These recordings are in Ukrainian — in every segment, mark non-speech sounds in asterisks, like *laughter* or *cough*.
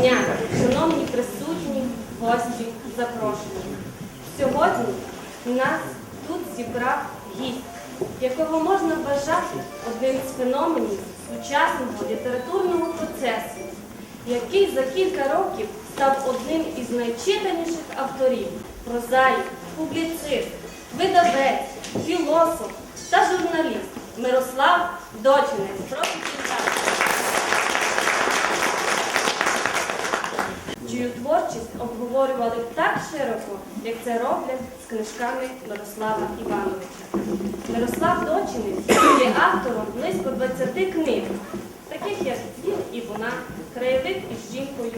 дня, шановні присутні, гості, запрошені. Сьогодні нас тут зібрав гість, якого можна вважати одним з феноменів сучасного літературного процесу, який за кілька років став одним із найчитаніших авторів прозаїк, публіцист, видавець, філософ та журналіст Мирослав Дочинець. Чию творчість обговорювали так широко, як це роблять з книжками Мирослава Івановича. Мирослав Дочинець є автором близько 20 книг, таких як Він і вона, Краєвид із жінкою,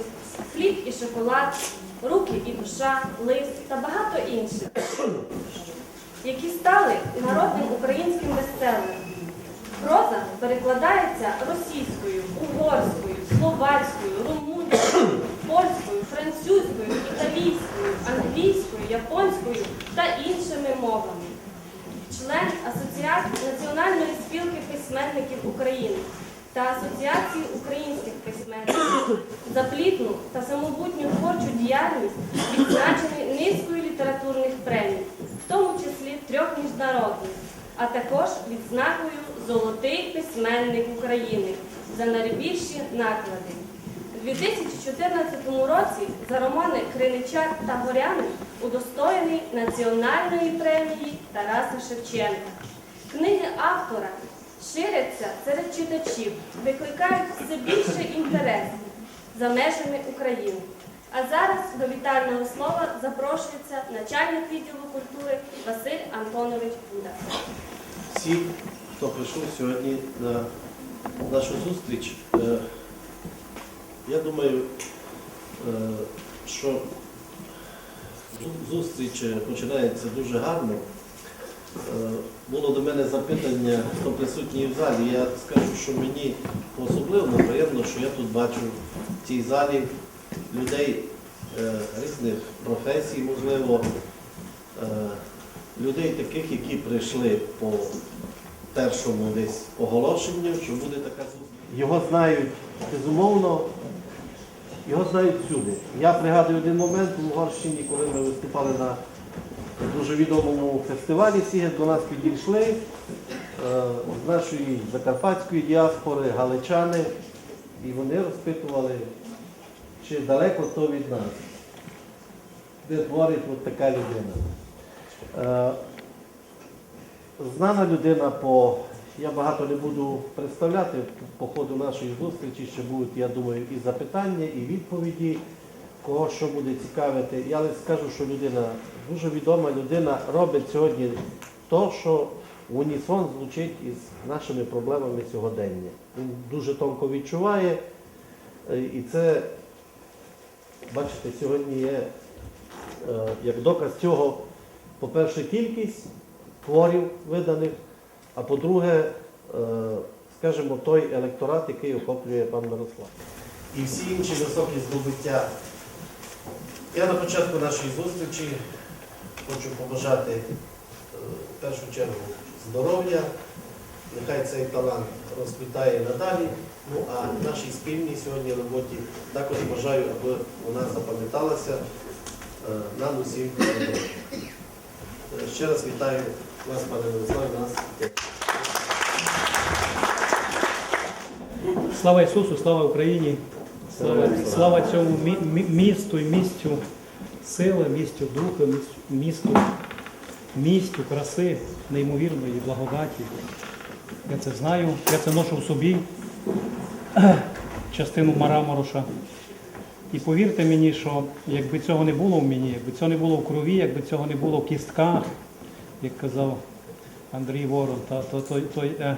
Хліб і шоколад, Руки і душа, Лист та багато інших, які стали народним українським бестселером. Проза перекладається російською, угорською, словацькою, румунською, польською, французькою, італійською, англійською, японською та іншими мовами. Член Асоціації Національної спілки письменників України та Асоціації українських письменників за плідну та самобутню творчу діяльність відзначений низкою літературних премій, в тому числі трьох міжнародних а також відзнакою Золотий письменник України за найбільші наклади. У 2014 році за романи Криничак та Горяни удостоєний Національної премії Тараса Шевченка. Книги автора ширяться серед читачів, викликають все більше інтерес за межами України. А зараз до вітального слова запрошується начальник відділу культури Василь Антонович Буда. всі, хто прийшов сьогодні на нашу зустріч. Я думаю, е, що зустріч е, починається дуже гарно. Е, Було до мене запитання, хто присутній в залі. Я скажу, що мені особливо приємно, що я тут бачу в цій залі людей різних професій, можливо, людей таких, які прийшли по першому десь оголошенню, що буде така зустріч. Його знають безумовно, його знають всюди. Я пригадую один момент в Угорщині, коли ми виступали на дуже відомому фестивалі, всі до нас підійшли е, з нашої закарпатської діаспори, галичани, і вони розпитували, чи далеко то від нас, де творить от така людина. Е, Знана людина по, я багато не буду представляти, по ходу нашої зустрічі ще будуть, я думаю, і запитання, і відповіді, кого що буде цікавити. Я лише скажу, що людина дуже відома людина робить сьогодні то, що унісон звучить із нашими проблемами сьогодення. Він дуже тонко відчуває, е, і це, бачите, сьогодні є е, як доказ цього, по-перше, кількість творів виданих, а по-друге, е, скажімо, той електорат, який охоплює пан Мирослав. І всі інші високі здобуття. Я на початку нашої зустрічі хочу побажати е, в першу чергу здоров'я, нехай цей талант розквітає надалі. Ну а нашій спільній сьогодні роботі також бажаю, аби вона запам'яталася е, нам усім. Ще раз вітаю вас, пане Мирославе, нас. Слава Ісусу, слава Україні, слава, слава цьому мі- мі- місту і місцю сили, місцю духу, місцю- місту, місцю краси, неймовірної благодаті. Я це знаю, я це ношу в собі, частину Марамороша. І повірте мені, що якби цього не було в мені, якби цього не було в крові, якби цього не було в кістках, як казав Андрій Ворон, то, то, то, то, е,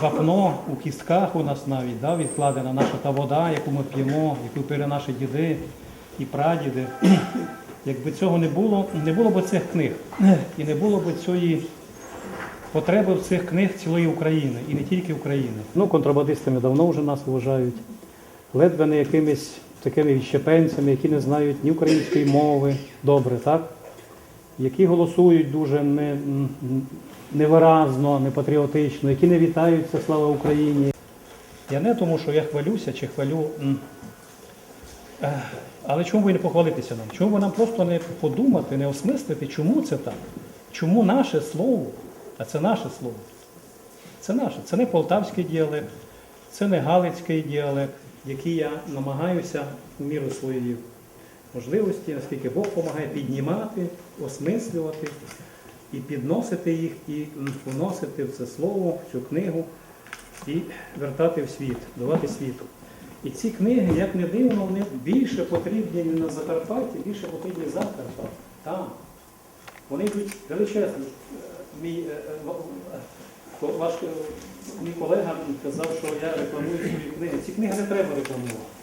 вапно у кістках у нас навіть да, відкладена наша та вода, яку ми п'ємо, яку пили наші діди і прадіди. *clears throat* Якби цього не було, не було б цих книг, і не було б цієї потреби в цих книг цілої України, і не тільки України. Ну, контрабандистами давно вже нас вважають, ледве не якимись такими відщепенцями, які не знають ні української мови, добре, так? Які голосують дуже не, невиразно, непатріотично, які не вітаються слава Україні. Я не тому, що я хвалюся чи хвалю. Але чому би не похвалитися нам? Чому би нам просто не подумати, не осмислити, чому це так? Чому наше слово, а це наше слово, це наше, це не полтавський діалект, це не галицький діалект, який я намагаюся в міру своєї можливості, наскільки Бог допомагає піднімати, осмислювати і підносити їх, і вносити в це слово, в цю книгу і вертати в світ, давати світу. І ці книги, як не дивно, вони більше потрібні на Закарпатті, більше потрібні за Карпаття. Там. Вони йдуть величезні. Мій, е, е, ваш е, мій колега казав, що я рекламую свої книги. Ці книги не треба рекламувати.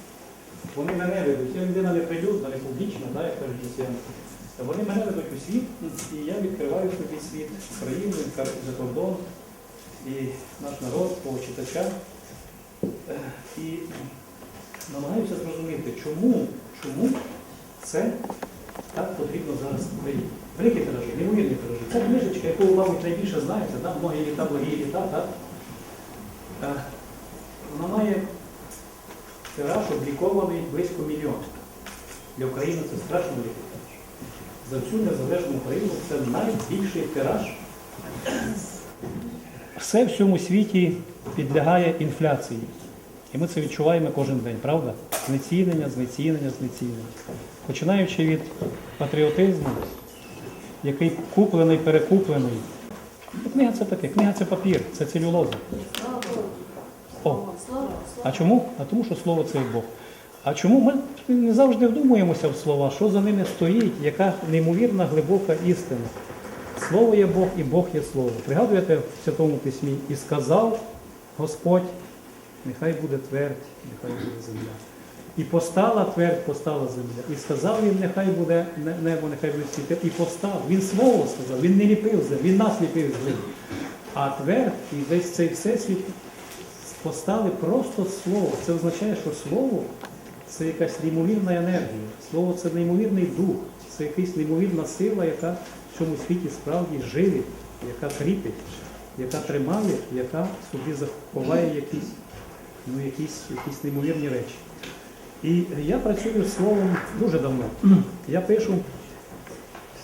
Вони мене ведуть. Я людина не прилюдна, не публічна, да, як кажуть росіяни. Вони мене ведуть у світ, і я відкриваю собі світ країни, за кордон, і наш народ, по читачам. Е, І намагаюся зрозуміти, чому, чому це так потрібно зараз в Україні. Великі тиражі, неймовірні тиражі. Це книжечка, яку мабуть, найбільше знаєте, да? многі літа, благі літа, так? Е, Вона має тираж облікований близько мільйона. Для України це страшно великий тираж. За всю незалежну Україну це найбільший тираж. Все в цьому світі підлягає інфляції. І ми це відчуваємо кожен день, правда? Знецінення, знецінення, знецінення. Починаючи від патріотизму, який куплений, перекуплений. Книга це таке, книга це папір, це целюлоза. А чому? А тому, що слово це Бог. А чому ми не завжди вдумуємося в слова, що за ними стоїть, яка неймовірна глибока істина. Слово є Бог і Бог є Слово. Пригадуєте в Святому Письмі, і сказав Господь, нехай буде твердь, нехай буде земля. І постала твердь, постала земля. І сказав він, нехай буде небо, нехай буде світи. І постав. Він слово сказав, він не ліпив землю, він нас ліпив з землі. А твердь і весь цей всесвіт постали просто слово. Це означає, що слово це якась неймовірна енергія. Слово це неймовірний дух, це якась неймовірна сила, яка в цьому світі справді живить, яка кріпить, яка тримає, яка собі заховає якісь, ну, якісь, якісь неймовірні речі. І я працюю з словом дуже давно. Я пишу,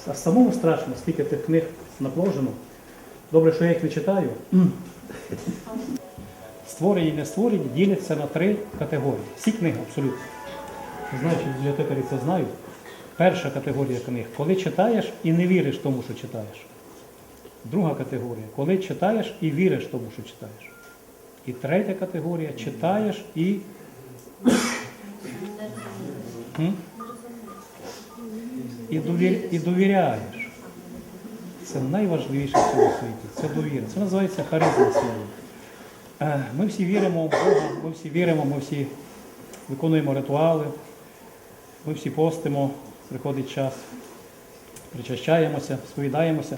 а самому страшно, скільки тих книг напложено. Добре, що я їх не читаю. Створені і не створені діляться на три категорії. Всі книги абсолютно. Знаючи бібліотекарі це знають. Перша категорія книг, коли читаєш і не віриш тому, що читаєш. Друга категорія, коли читаєш і віриш тому, що читаєш. І третя категорія читаєш і. І, довір... і довіряєш. Це найважливіше в цьому світі. Це довіра. Це називається харизма слова. Е, Ми всі віримо в Бога, ми всі віримо, ми всі виконуємо ритуали, ми всі постимо, приходить час, причащаємося, сповідаємося.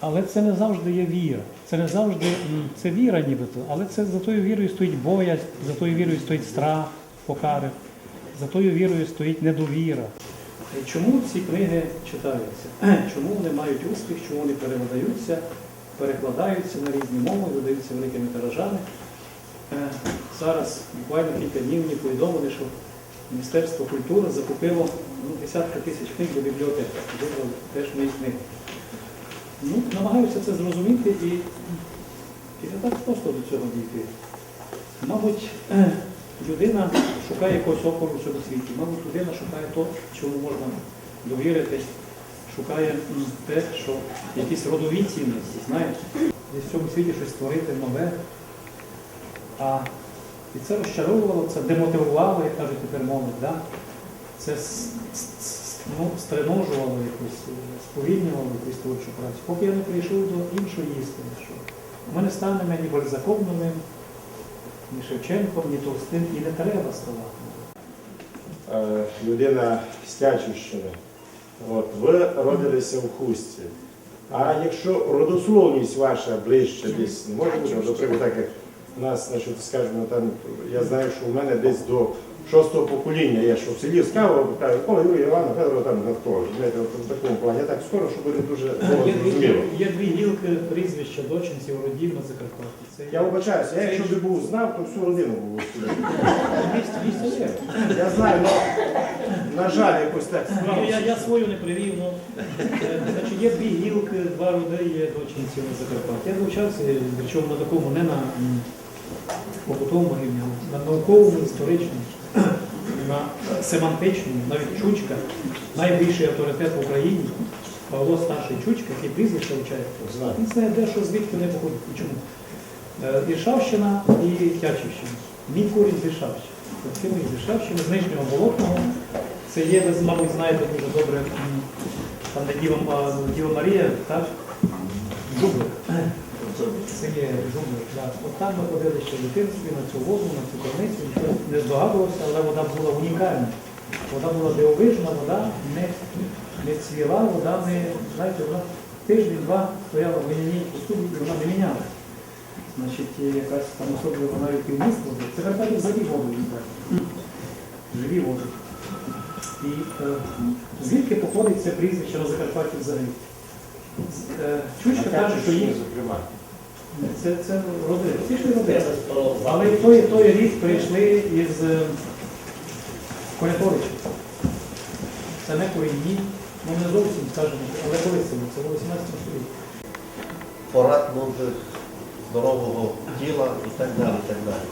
Але це не завжди є віра. Це не завжди це віра нібито, але це за тою вірою стоїть боязнь, за тою вірою стоїть страх, покари, за тою вірою стоїть недовіра. Е, Чому ці книги читаються? Чому вони мають успіх, чому вони перевидаються, перекладаються на різні мови, видаються великими тиражами? Е, Зараз буквально кілька днів мені повідомили, що Міністерство культури закупило ну, десятки тисяч книг до бібліотеки. Вибрали теж мої книги. Ну, намагаюся це зрозуміти і, і не так просто до цього дійти. Мабуть, е, людина шукає якогось опору в цьому світі. Мабуть, людина шукає то, чому можна довірити, шукає те, що якісь родові цінності, знаєте, десь в цьому світі щось створити нове. А і це розчаровувало, це демотивувало, як кажуть тепер молодь. Да? Це ну, стриножувало якось, е, сповільнювало якусь творчу працю. Поки я не прийшов до іншої істини, що ми не станемо ні Бальзаком новим, ні Шевченком, ні Толстим, і не треба ставати. Е, людина з. От, ви родилися в хустці. А якщо родословність ваша ближче десь не може бути, наприклад, так як у нас, значить, скажімо, там, я знаю, що у мене десь до шостого покоління є, що в селі скаво, кажуть, Коли Юрій Івана Федорова там на. Знаєте, в такому плані. Я так скоро, що буде дуже зрозуміло. є дві гілки прізвища дочинців, родів на Закарпатті. Це Я вибачаюся, я якщо б був знав, то всю родину був сюди. Я знаю, але на жаль, якось так Ну, Я, я свою не привів, ну, е, значить, є дві гілки, два роди є дочинців на Закарпатті. Я навчався, причому на такому, не на побутовому рівні, а на науковому, історичному, на семантичному, навіть Чучка, найбільший авторитет в Україні, Павло Старший Чучка, який прізвище вчає. Знаю. Він знає де, що звідки не походить. І чому? Е, Іршавщина і Тячівщина. Мій корінь з Іршавщини. Батьки мої з Іршавщини, з Нижнього Болотного. Це є, ви, мабуть, знаєте дуже добре, там де Діва, Марія, так? Зублик. Це є зублик, так. От там ми ходили ще в дитинстві на цю воду, на цю криницю, нічого не здогадувався, але вода була унікальна. Вода була дивовижна, вода не, не цвіла, вода не, знаєте, вона тиждень-два стояла в лінійній посуді, і вона не мінялася. Значить, якась там особливо навіть півміст води. Це Карпаті взагалі воду відбувають. Живі води. І е, звідки походить це прізвище на Закарпатті взагалі? Е, Чучка каже, що їх. Це, це роди, ці ж роди. Але той, і той рік прийшли із е, Це не корінні, ну не зовсім, скажімо, але коли це було? Це було 18 столітті. порад мудрих, здорового тіла і так далі. і так далі.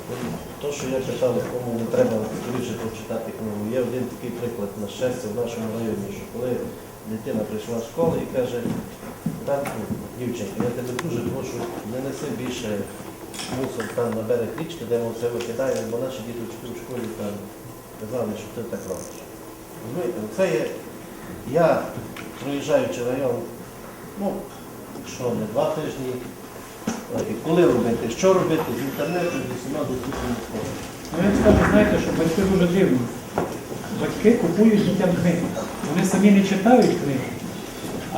То, що я читав, кому не треба більше прочитати книгу, є один такий приклад на щастя в нашому районі, що коли дитина прийшла з школи і каже, татку, дівчинка, я тебе дуже прошу, не неси більше мусор там на берег річки, де ми все викидаємо, бо наші діточки в школі там казали, що ти так робиш. Це є, я, проїжджаючи район, ну, що не два тижні, коли робити, що робити з інтернету, з усіма доступними способами. Ну, я скажу, знаєте, що батьки дуже дивні. Батьки купують дітям книги. Вони самі не читають книги,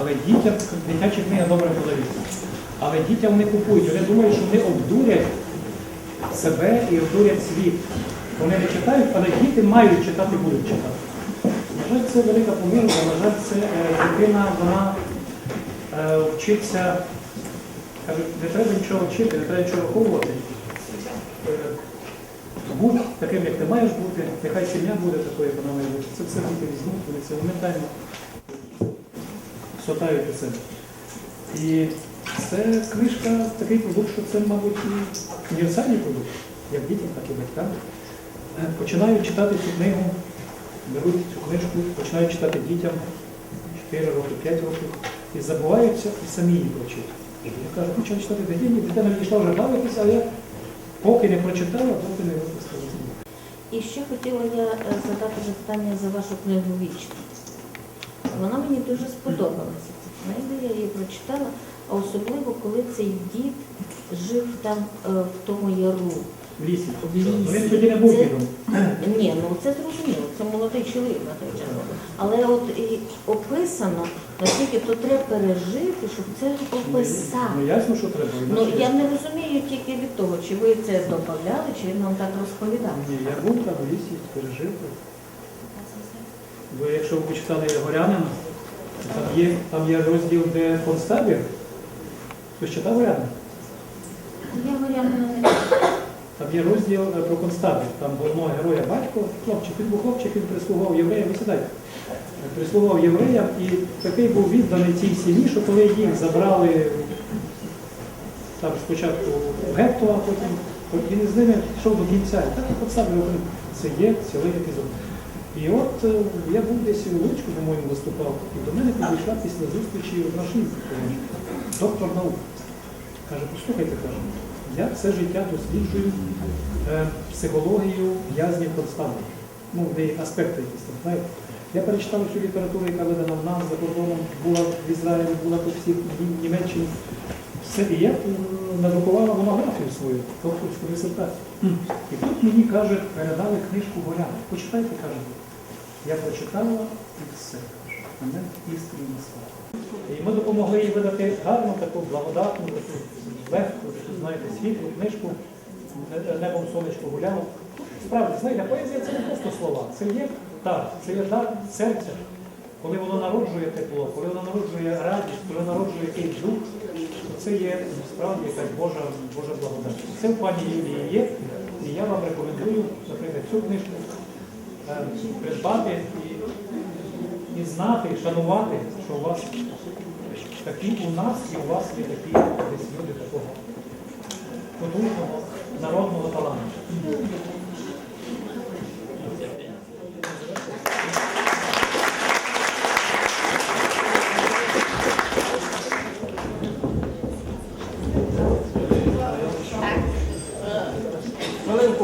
але дітям дитячі книги добре подаються. Але дітям вони купують. Вони думають, що вони обдурять себе і обдурять світ. Вони не читають, але діти мають читати, будуть читати. На жаль, це велика помилка, на жаль, це е, дитина, вона е, вчиться, кажуть, не треба нічого вчити, не треба нічого виховувати. Е, будь таким, як ти маєш бути, нехай сім'я буде такою, як вона має бути. Це все діти візьмуть, вони це моментально сотають у. І це книжка такий продукт, що це, мабуть, і універсальний продукт, як дітям, так і батькам. Е, Починають читати цю книгу, беруть цю книжку, починають читати дітям 4 роки, 5 років, і забуваються і самі її прочитати. Я кажу, почав читати дитині, дитина відійшла вже бавитися, а я поки не прочитала, поки не випустила. І ще хотіла я е, задати запитання за вашу книгу «Вічно». Вона мені дуже сподобалася. ця книга, я її прочитала, а особливо, коли цей дід жив там е, в тому яру. В лісі. В лісі. Ну, Він тоді не був дідом. Ні, ну це зрозуміло, це молодий чоловік на той час. Але от і описано, наскільки то треба пережити, щоб це описати. Ну ясно, що треба. Ну я не розумію тільки від того, чи ви це додавали, чи він нам так розповідав. Ні, я був там в лісі, пережив. Ви, якщо ви почитали Горянина, там є, там є розділ, де концтабір. Хтось читав Горянина? Я Мар'яна не Там є розділ е, про концтабір. Там головного героя батько, хлопчик, він був хлопчик, він прислугував євреям, ви сідайте. Е, Прислугував євреям і такий був відданий цій сім'ї, що коли їх забрали там спочатку в гетто, а потім він з ними йшов до кінця. І так концтабір це є цілий епізод. І от е, я був десь у Луцьку, по-моєму, виступав, і до мене підійшла після зустрічі одна жінка, доктор наук. Каже, послухайте, каже, я все життя досліджую е, психологію в'язнів концтабору. Ну, деякі аспекти якісь там, знаєте. Я перечитав всю літературу, яка видана в нас за кордоном, була в Ізраїлі, була по всіх Німеччині. Все, і я м, надрукувала монографію свою, докторську дисертацію. І тут мені каже, передали книжку Горяна. Почитайте, каже. Я прочитала і все. Мене істинно слава. І ми допомогли їй видати гарну, таку благодатну, таку легку, знаєте, світлу книжку. Небом сонечко гуляло. Справді, знаєте, поезія це не просто слова. Це є так, це є дар серця. Коли воно народжує тепло, коли воно народжує радість, коли народжує якийсь дух, то це є справді якась Божа, Божа благодать. Це в пані Юлії є, і я вам рекомендую, наприклад, цю книжку придбати і, і знати, і шанувати, що у вас такі у нас і у вас є такі десь люди такого потужного народного таланту.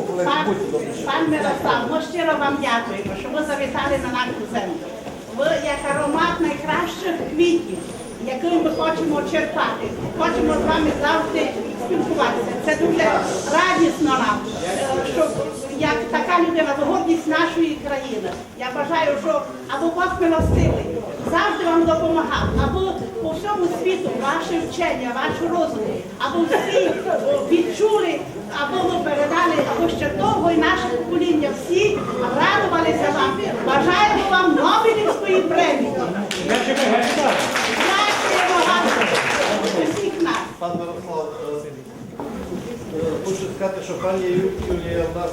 Колеги, Пан, Мирослав, ми щиро вам дякуємо, ви на нашу землю. Ви як аромат найкращих квітів, який ми хочемо черпати. Хочемо з вами завжди спілкуватися. Це дуже радісно нам, е, що як така людина, ви гордість нашої Бажаю, що або Бог милостивий, завжди вам допомагав, або по всьому світу ваше вчення, ваш розум, або всі відчули, або ви передали, або ще довго і наше покоління всі радувалися вам. Бажаємо вам Нобелівської премії. Дякуємо вам усіх нас. Пан Мирослав, е, е, хочу сказати, що пані Юлія в нас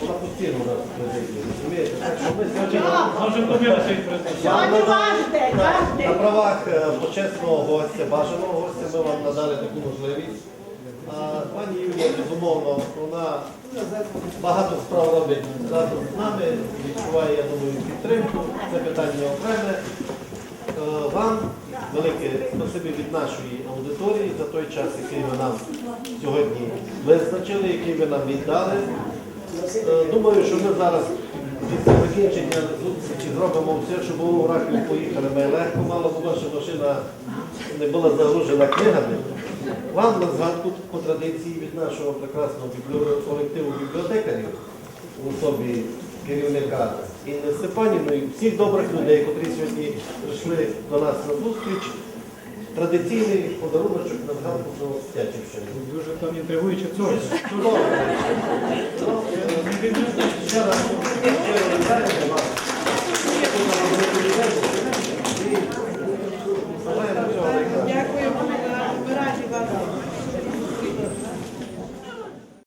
вона постійно у нас розумієте? Так що ми сьогодні Може, добилися від день, на, ваш на день. правах е, почесного гостя, бажаного гостя, ми вам надали таку можливість. А пані Юлія, безумовно, вона багато справ робить разом з нами, відчуває, я думаю, підтримку. Це питання окреме. Е, Вам велике спасибі від нашої аудиторії за той час, який ви нам сьогодні визначили, який ви нам віддали. Е, Думаю, що ми зараз після закінчення зустрічі зробимо все, щоб у Рахів поїхали ми легко, мало бо ваша машина не була загружена книгами. Вам на згадку по традиції від нашого прекрасного колективу бібліотекарів у особі керівника Інни Степанівної, всіх добрих людей, котрі сьогодні прийшли до нас на зустріч. Традиційний подарунок на згадку до Тячівщину. Дуже там інтригуюче цього. Ще раз щиро вітаємо